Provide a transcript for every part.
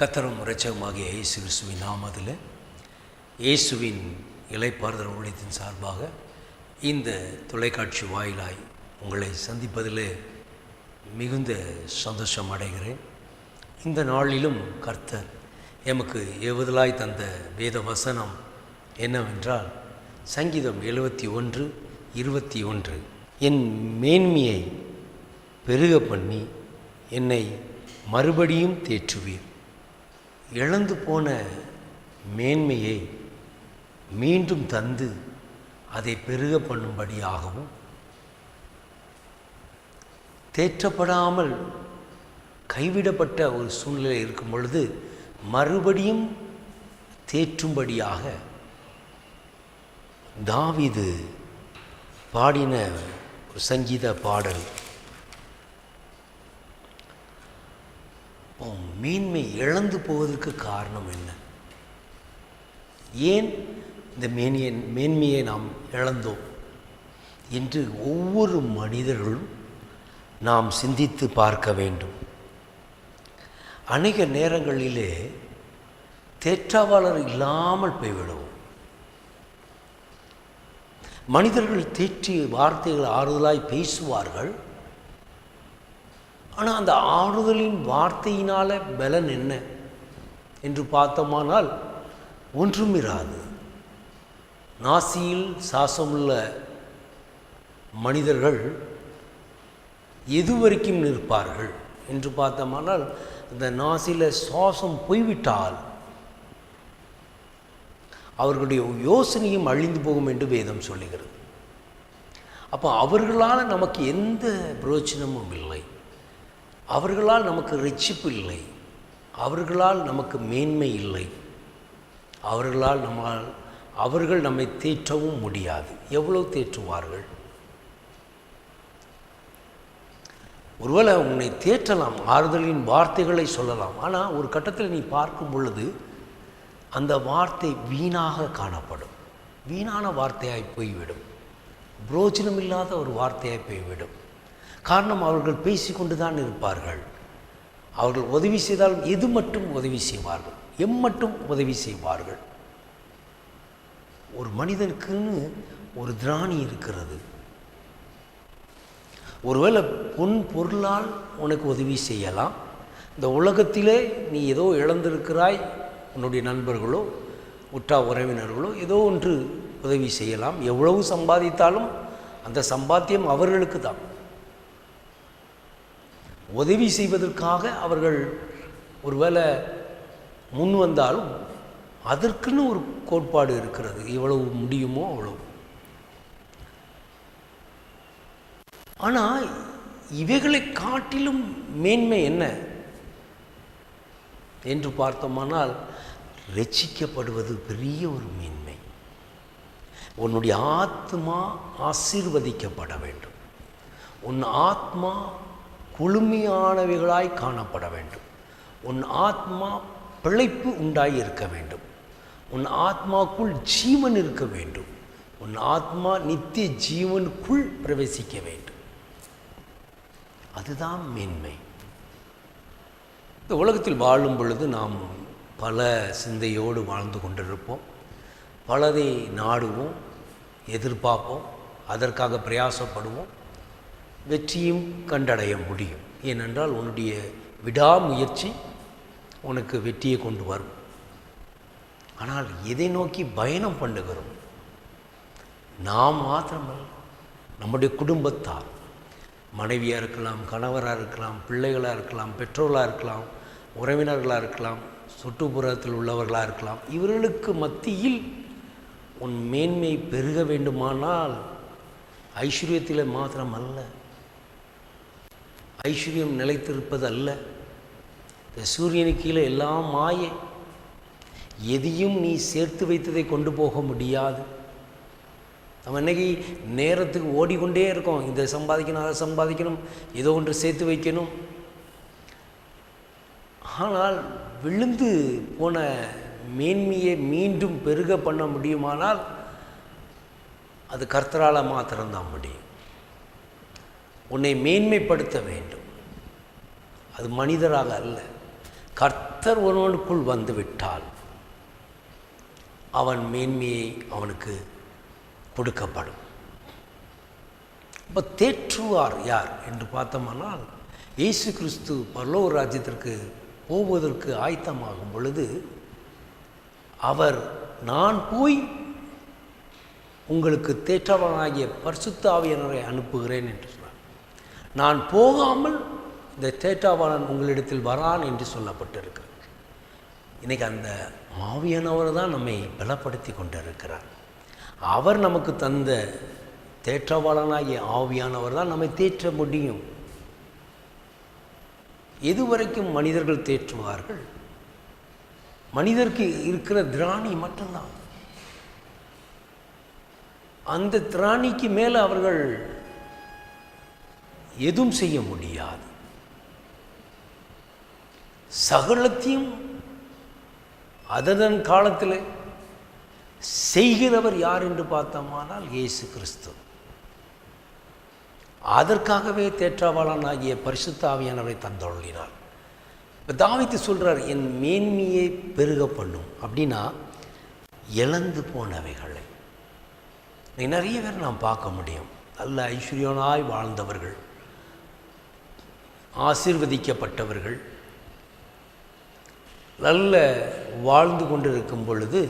கத்தரும் இரட்சகமாகிய இயேசு கிறிஸ்துவின் நாமத்தில் இயேசுவின் இலைப்பாறுதல் ஊழியத்தின் சார்பாக இந்த தொலைக்காட்சி வாயிலாய் உங்களை சந்திப்பதில் மிகுந்த சந்தோஷம் அடைகிறேன். இந்த நாளிலும் கர்த்தர் எமக்கு ஏவுதலாய் தந்த வேத வசனம் என்னவென்றால் சங்கீதம் எழுபத்தி ஒன்று இருபத்தி ஒன்று என் மேன்மையை பெருக பண்ணி என்னை மறுபடியும் தேற்றுவீர். இழந்து போன மேன்மையை மீண்டும் தந்து அதை பெருக பண்ணும்படியாகவும் தேற்றப்படாமல் கைவிடப்பட்ட ஒரு சூழ்நிலை இருக்கும் பொழுது மறுபடியும் தேற்றும்படியாக தாவிது பாடின ஒரு சங்கீத பாடல் அப்போ மீன்மை இழந்து போவதற்கு காரணம் என்ன? ஏன் இந்த மேனியை மேன்மையை நாம் இழந்தோம் என்று ஒவ்வொரு மனிதர்களும் நாம் சிந்தித்து பார்க்க வேண்டும். அநேக நேரங்களிலே தேற்றாவாளர் இல்லாமல் போய்விடுவோம். மனிதர்கள் தேற்றிய வார்த்தைகள் ஆறுதலாய் பேசுவார்கள். ஆனால் அந்த ஆறுதலின் வார்த்தையினால் பலன் என்ன என்று பார்த்தோமானால் ஒன்றும் இராது. நாசியில் சாசமுள்ள மனிதர்கள் எது வரைக்கும் நிற்பார்கள் என்று பார்த்தோமானால் அந்த நாசியில் சுவாசம் போய்விட்டால் அவர்களுடைய யோசனையும் அழிந்து போகும் என்று வேதம் சொல்லுகிறது. அப்போ அவர்களால் நமக்கு எந்த பிரயோஜனமும் இல்லை. அவர்களால் நமக்கு ரிச்சிப்பு இல்லை. அவர்களால் நமக்கு மேன்மை இல்லை. அவர்களால் நம்மால் அவர்கள் நம்மை தேற்றவும் முடியாது. எவ்வளவு தேற்றுவார்கள்? ஒருவேளை உன்னை தேற்றலாம் ஆறுதலின் வார்த்தைகளை சொல்லலாம். ஆனால் ஒரு கட்டத்தில் நீ பார்க்கும் பொழுது அந்த வார்த்தை வீணாக காணப்படும். வீணான வார்த்தையாய் போய்விடும். புரோஜனம் இல்லாத ஒரு வார்த்தையாய் போய்விடும். காரணம் அவர்கள் பேசிக்கொண்டு தான் இருப்பார்கள். அவர்கள் உதவி செய்தாலும் எது மட்டும் உதவி செய்வார்கள்? எம் மட்டும் உதவி செய்வார்கள்? ஒரு மனிதனுக்குன்னு ஒரு திராணி இருக்கிறது. ஒருவேளை பொன் பொருளால் உனக்கு உதவி செய்யலாம். இந்த உலகத்திலே நீ ஏதோ இழந்திருக்கிறாய் உன்னுடைய நண்பர்களோ உற்றா உறவினர்களோ ஏதோ ஒன்று உதவி செய்யலாம். எவ்வளவு சம்பாதித்தாலும் அந்த சம்பாத்தியம் அவர்களுக்கு தான் உதவி செய்வதற்காக அவர்கள் ஒருவேளை முன் வந்தாலும் அதற்குன்னு ஒரு கோட்பாடு இருக்கிறது. எவ்வளவு முடியுமோ அவ்வளவு. ஆனால் இவைகளை காட்டிலும் மேன்மை என்ன? என்று பார்த்தோமானால் ரட்சிக்கப்படுவது பெரிய ஒரு மேன்மை. உன்னுடைய ஆத்மா ஆசீர்வதிக்கப்பட வேண்டும். உன் ஆத்மா குளுமையானவைகளாய் காணப்பட வேண்டும். உன் ஆத்மா பிழைப்பு உண்டாய் இருக்க வேண்டும். உன் ஆத்மாக்குள் ஜீவன் இருக்க வேண்டும். உன் ஆத்மா நித்திய ஜீவனுக்குள் பிரவேசிக்க வேண்டும். அதுதான் மேன்மை. இந்த உலகத்தில் வாழும் பொழுது நாம் பல சிந்தையோடு வாழ்ந்து கொண்டிருப்போம். பலதை நாடுவோம் எதிர்பார்ப்போம் அதற்காக பிரயாசப்படுவோம். வெற்றியும் கண்டடைய முடியும். ஏனென்றால் உன்னுடைய விடாமுயற்சி உனக்கு வெற்றியை கொண்டு வரும். ஆனால் எதை நோக்கி பயணம் பண்ணுகிறோம்? நாம் மாத்திரமல்ல நம்முடைய குடும்பத்தார் மனைவியாக இருக்கலாம் கணவராக இருக்கலாம் பிள்ளைகளாக இருக்கலாம் பெற்றோர்களாக இருக்கலாம் உறவினர்களாக இருக்கலாம் சுற்றுப்புறத்தில் உள்ளவர்களாக இருக்கலாம். இவர்களுக்கு மத்தியில் உன் மேன்மை பெருக வேண்டுமானால் ஐஸ்வர்யத்தில் மாத்திரம் அல்ல ஐஸ்வர்யம் நிலைத்திருப்பது அல்ல. இந்த சூரியனுக்கு கீழே எல்லாம் மாயை. எதையும் நீ சேர்த்து வைத்ததை கொண்டு போக முடியாது. நம்ம இன்னைக்கு நேரத்துக்கு ஓடிக்கொண்டே இருக்கோம். இதை சம்பாதிக்கணும் அதை சம்பாதிக்கணும் ஏதோ ஒன்று சேர்த்து வைக்கணும். ஆனால் விழுந்து போன மேன்மையை மீண்டும் பெருக பண்ண முடியுமானால் அது கர்த்தரால் மாத்திரம்தான் முடியும். உன்னை மேன்மைப்படுத்த வேண்டும். அது மனிதராக அல்ல. கர்த்தர் ஒருவனுக்குள் வந்துவிட்டால் அவன் மேன்மையை அவனுக்கு கொடுக்கப்படும். இப்போ தேற்றுவார் யார் என்று பார்த்தோமானால் இயேசு கிறிஸ்து பரலோக ராஜ்யத்திற்கு போவதற்கு ஆயத்தமாகும் பொழுது அவர் நான் போய் உங்களுக்கு தேற்றவனாகிய பரிசுத்தாவியனரை அனுப்புகிறேன் என்று நான் போகாமல் இந்த தேற்றாவாளன் உங்களிடத்தில் வரான் என்று சொல்லப்பட்டிருக்கிறது. இன்றைக்கி அந்த ஆவியானவர் தான் நம்மை பலப்படுத்தி கொண்டிருக்கிறார். அவர் நமக்கு தந்த தேற்றவாளனாகிய ஆவியானவர் தான் நம்மை தேற்ற முடியும். எதுவரைக்கும் மனிதர்கள் தேற்றுவார்கள்? மனிதருக்கு இருக்கிற திராணி மட்டும்தான். அந்த திராணிக்கு மேலே அவர்கள் எதுவும் செய்ய முடியாது. சகலத்தையும் அததன் காலத்தில் செய்கிறவர் யார் என்று பார்த்தோமானால் இயேசு கிறிஸ்து. அதற்காகவே தேற்றாவாளன் ஆகிய பரிசுத்தாவியானவரை தந்தொழினார் இப்போ தாவித்து சொல்கிறார் என் மேன்மையை பெருக பண்ணும். அப்படின்னா இழந்து போனவைகளை. நிறைய பேர் நாம் பார்க்க முடியும். நல்ல ஐஸ்வர்யனாய் வாழ்ந்தவர்கள். ஆசிர்வதிக்கப்பட்டவர்கள் நல்ல வாழ்ந்து கொண்டிருக்கும் பொழுது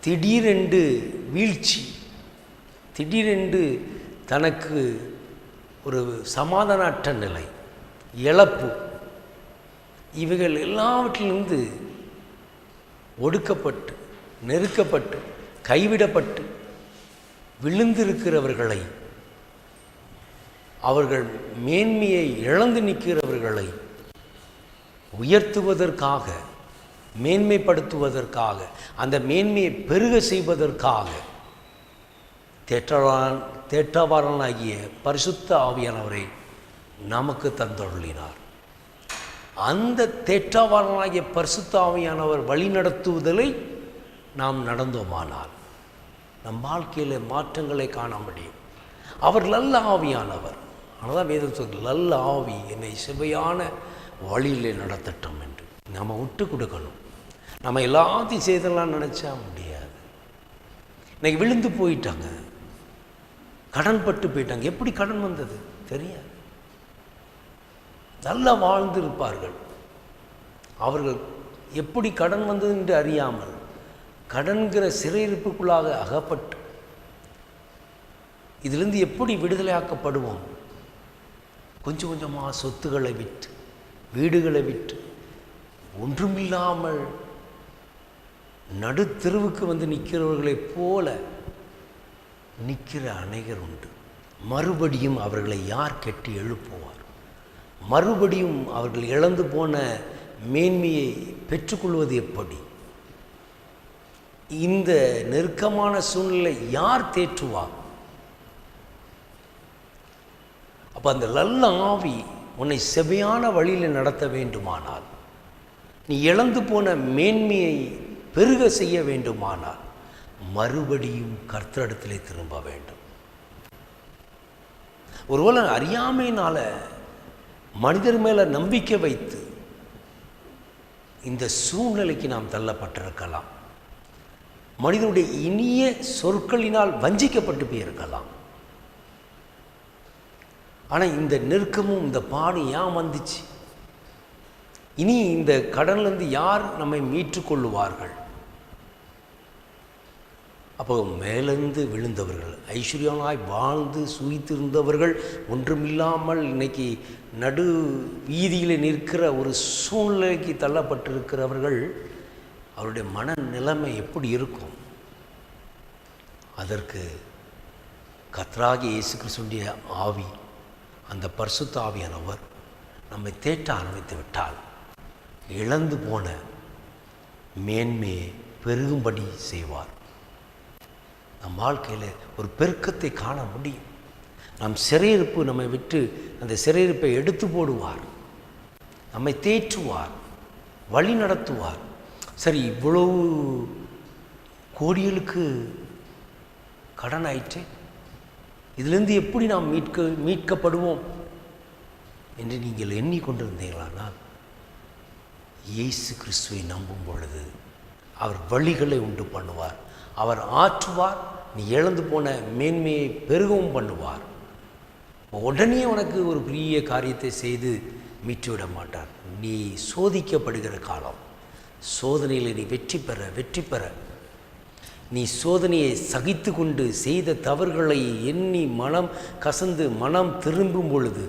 திடீரென்று வீழ்ச்சி திடீரென்று தனக்கு ஒரு சமாதானற்ற நிலை இழப்பு இவைகள் எல்லாவற்றிலிருந்து ஒடுக்கப்பட்டு நெருக்கப்பட்டு கைவிடப்பட்டு விழுந்திருக்கிறவர்களை அவர்கள் மேன்மையை இழந்து நிற்கிறவர்களை உயர்த்துவதற்காக மேன்மைப்படுத்துவதற்காக அந்த மேன்மையை பெருக செய்வதற்காக தேற்றவான் தேற்றவாரனாகிய பரிசுத்த ஆவியானவரை நமக்கு தந்தொழினார் அந்த தேற்றவாரனாகிய பரிசுத்த ஆவியானவர் வழிநடத்துவதலை நாம் நடந்தோமானால் நம் வாழ்க்கையில் மாற்றங்களை காண முடியும். அவர் நல்ல ஆவியானவர். அதனால் வேதம் சொல்ல நல்ல ஆவி என்னை செவையான வழியிலே நடத்தட்டும் என்று. நம்ம விட்டு கொடுக்கணும். நம்ம எல்லாத்தையும் செய்தெல்லாம் நினச்சா முடியாது. இன்னைக்கு விழுந்து போயிட்டாங்க. கடன் பட்டு போயிட்டாங்க. எப்படி கடன் வந்தது? தெரியாது. நல்லா வாழ்ந்திருப்பார்கள். அவர்கள் எப்படி கடன் வந்தது என்று அறியாமல் கடன்கிற சிறையிருப்புக்குள்ளாக அகப்பட்டு இதிலிருந்து எப்படி விடுதலையாக்கப்படுவோம்? கொஞ்சம் கொஞ்சமாக சொத்துக்களை விற்று வீடுகளை விற்று ஒன்றுமில்லாமல் நடுத்தெருவுக்கு வந்து நிற்கிறவர்களைப் போல நிற்கிற அநேகர் உண்டு. மறுபடியும் அவர்களை யார் கெட்டி எழுப்புவார்? மறுபடியும் அவர்கள் இழந்து போன மேன்மையை பெற்றுக்கொள்வது எப்படி? இந்த நெருக்கமான சூழ்நிலை யார் தேற்றுவார்? அப்போ அந்த நல்ல ஆவி உன்னை செவையான வழியில் நடத்த வேண்டுமானால் நீ இழந்து போன மேன்மையை பெருக செய்ய வேண்டுமானால் மறுபடியும் கர்த்தரிடத்திலே திரும்ப வேண்டும். ஒருவேளை அறியாமையினால் மனிதர் மேலே நம்பிக்கை வைத்து இந்த சூழ்நிலைக்கு நாம் தள்ளப்பட்டிருக்கலாம். மனிதனுடைய இனிய சொற்களினால் வஞ்சிக்கப்பட்டு போயிருக்கலாம். ஆனால் இந்த நெருக்கமும் இந்த பாடும் ஏன் வந்துச்சு? இனி இந்த கடன்லேருந்து யார் நம்மை மீட்டுக்கொள்ளுவார்கள் அப்போ மேலிருந்து விழுந்தவர்கள் ஐஸ்வர்யனாய் வாழ்ந்து சுயித்திருந்தவர்கள் ஒன்றுமில்லாமல் இன்னைக்கு நடு வீதியில் நிற்கிற ஒரு சூழ்நிலைக்கு தள்ளப்பட்டிருக்கிறவர்கள் அவருடைய மன நிலைமை எப்படி இருக்கும்? அதற்கு கத்ராகி இயேசு கிறிஸ்துடைய ஆவி அந்த பர்சுத்தாவியானவர் நம்மை தேற்ற ஆரம்பித்து விட்டால் இழந்து போன மேன்மையை பெருகும்படி செய்வார். நம் வாழ்க்கையில் ஒரு பெருக்கத்தை காண முடியும். நம் சிறையிருப்பு நம்மை விட்டு அந்த சிறையிருப்பை எடுத்து போடுவார். நம்மை தேற்றுவார் வழி நடத்துவார். சரி இவ்வளவு கோடிகளுக்கு கடன் ஆயிற்று இதிலிருந்து எப்படி நாம் மீட்க மீட்கப்படுவோம் என்று நீங்கள் எண்ணிக்கொண்டிருந்தீர்களானால் இயேசு கிறிஸ்துவை நம்பும் பொழுது அவர் வழிகளை உண்டு பண்ணுவார். அவர் ஆற்றுவார் நீ இழந்து போன மேன்மையை பெருகவும் பண்ணுவார். உடனே உனக்கு ஒரு பெரிய காரியத்தை செய்து மீட்டு விட மாட்டார். நீ சோதிக்கப்படுகிற காலம். சோதனையில் நீ வெற்றி பெற வெற்றி பெற. நீ சோதனையை சகித்து கொண்டு செய்த தவறுகளை எண்ணி மனம் கசந்து மனம் திரும்பும் பொழுது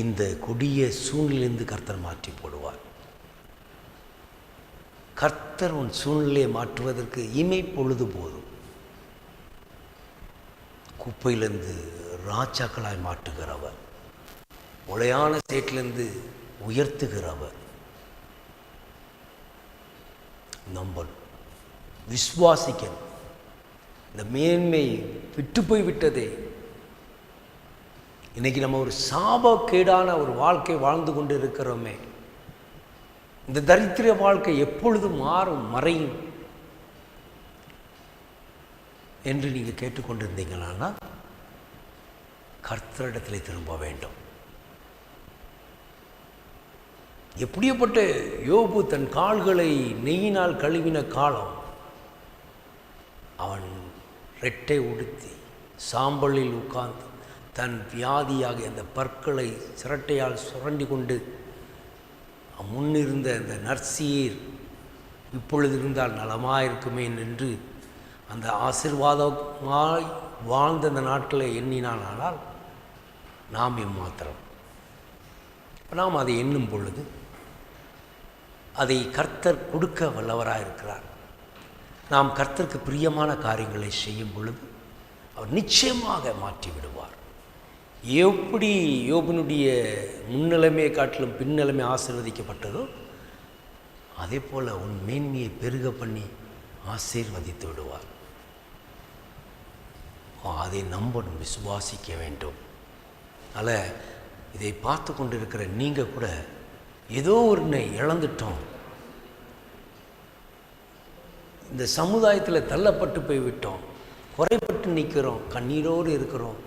இந்த கொடிய சூழ்நிலிருந்து கர்த்தர் மாற்றி போடுவார். கர்த்தர் உன் சூழ்நிலையை மாற்றுவதற்கு இமை பொழுது போதும். குப்பையிலிருந்து ராஜாக்களாய் மாற்றுகிறவர். உளையான சேட்டிலிருந்து உயர்த்துகிறவர். நம்பணும். விஸ்வாசிக்கணும் இந்த மேன்மை விட்டு போய் விட்டதே. இன்னைக்கு நம்ம ஒரு சாபக்கேடான ஒரு வாழ்க்கை வாழ்ந்து கொண்டு இருக்கிறோமே இந்த தரித்திர வாழ்க்கை எப்பொழுது மாறும் மறையும் என்று நீங்கள் கேட்டுக்கொண்டிருந்தீங்களான்னா கர்த்தரிடத்தில் திரும்ப வேண்டும். எப்படியப்பட்ட யோபு தன் கால்களை நெய்யினால் கழுவின காலம்? அவன் ரெட்டை உடுத்தி சாம்பலில் உட்கார்ந்து தன் வியாதியாக அந்த பற்களை சிரட்டையால் சுரண்டி கொண்டு முன்னிருந்த அந்த நர்சீர் இப்பொழுது இருந்தால் நலமாயிருக்குமே என்று அந்த ஆசிர்வாதமாய் வாழ்ந்த அந்த நாட்களை எண்ணினானால் நாம் எம்மாத்திரம்? நாம் அதை எண்ணும் பொழுது அதை கர்த்தர் கொடுக்க வல்லவராக இருக்கிறார். நாம் கர்த்தருக்கு பிரியமான காரியங்களை செய்யும் பொழுது அவர் நிச்சயமாக மாற்றி விடுவார். எப்படி யோபனுடைய முன்னிலைமையை காட்டிலும் பின்னிலைமை ஆசீர்வதிக்கப்பட்டதோ அதே போல் உன் மேன்மையை பெருக பண்ணி ஆசீர்வதித்து விடுவார். அதை நம்பணும் விசுவாசிக்க வேண்டும். அதனால் இதை பார்த்து கொண்டிருக்கிற நீங்கள் கூட ஏதோ ஒன்றை இழந்துட்டோம். இந்த சமுதாயத்தில் தள்ளப்பட்டு போய் விட்டோம் குறைப்பட்டு நிற்கிறோம் கண்ணீரோடு இருக்கிறோம்.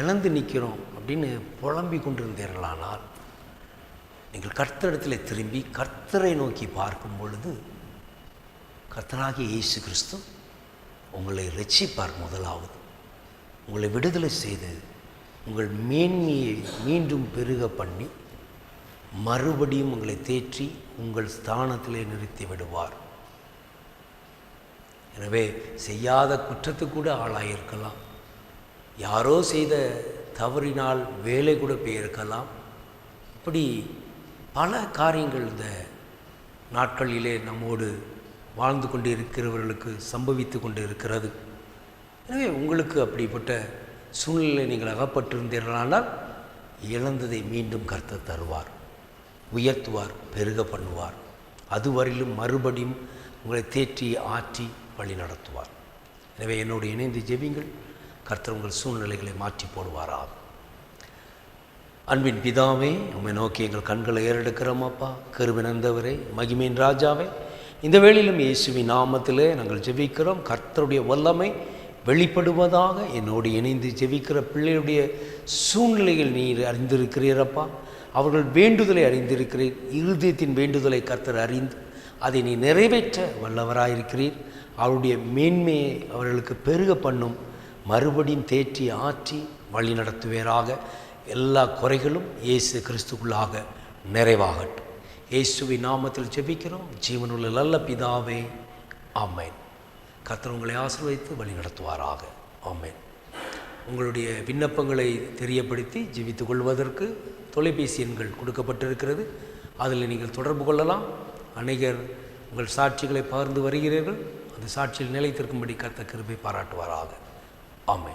இழந்து நிற்கிறோம் அப்படின்னு புலம்பி கொண்டிருந்தீர்களானால் நீங்கள் கர்த்தரிடத்தில் திரும்பி கர்த்தரை நோக்கி பார்க்கும் பொழுது கர்த்தராகிய இயேசு கிறிஸ்து உங்களை ரட்சிப்பார் முதலாவது. உங்களை விடுதலை செய்து உங்கள் மேன்மையை மீண்டும் பெருக பண்ணி மறுபடியும் உங்களை தேற்றி உங்கள் ஸ்தானத்திலே நிறுத்தி விடுவார். எனவே செய்யாத குற்றத்துக்கு கூட ஆளாயிருக்கலாம். யாரோ செய்த தவறினால் வேலை கூட போயிருக்கலாம். இப்படி பல காரியங்கள் இந்த நாட்களிலே நம்மோடு வாழ்ந்து கொண்டு இருக்கிறவர்களுக்கு சம்பவித்து கொண்டு இருக்கிறது எனவே உங்களுக்கு அப்படிப்பட்ட சூழ்நிலை நீங்கள் அகப்பட்டிருந்தீர்களானால் இழந்ததை மீண்டும் கருத்து தருவார். உயர்த்துவார் பெருக பண்ணுவார். அதுவரையிலும் மறுபடியும் உங்களை தேற்றி ஆற்றி வழி நடத்துவார். எனவே என்னோடு இணைந்து ஜெபிங்கள் கர்த்தர் உங்கள் சூழ்நிலைகளை மாற்றி போடுவாரா அன்பின் பிதாவே உண்மை நோக்கி எங்கள் கண்களை ஏறெடுக்கிறோம் அப்பா. கருவினந்தவரே மகிமையின் ராஜாவே. இந்த வேளையிலும் இயேசுவின் நாமத்திலே நாங்கள் ஜெபிக்கிறோம். கர்த்தருடைய வல்லமை வெளிப்படுவதாக என்னோடு இணைந்து ஜெபிக்கிற பிள்ளையுடைய சூழ்நிலைகள் நீர் அறிந்திருக்கிறீரப்பா. அவர்கள் வேண்டுதலை அறிந்திருக்கிறீர். இருதயத்தின் வேண்டுதலை கர்த்தர் அறிந்து அதை நீ நிறைவேற்ற வல்லவராயிருக்கிறீர். அவருடைய மேன்மையை அவர்களுக்கு பெருக பண்ணும். மறுபடியும் தேற்றி ஆற்றி வழி நடத்துவேராக. எல்லா குறைகளும் இயேசு கிறிஸ்துக்குள்ளாக நிறைவாகட்டும். இயேசுவின் நாமத்தில் ஜெபிக்கிறோம். ஜீவனுள்ள நல்ல பிதாவே. ஆமேன். கத்தர் உங்களை ஆசிர்வதித்து வழி நடத்துவாராக. ஆமேன். உங்களுடைய விண்ணப்பங்களை தெரியப்படுத்தி ஜெபித்துக் கொள்வதற்கு தொலைபேசி எண்கள் கொடுக்கப்பட்டிருக்கிறது. அதில் நீங்கள் தொடர்பு கொள்ளலாம். அநேகர் உங்கள் சாட்சிகளை பகிர்ந்து வருகிறீர்கள். அந்த சாட்சியில் நிலைத்திருக்கும்படி கர்த்தர் கிருபை பாராட்டுவாராக. ஆமை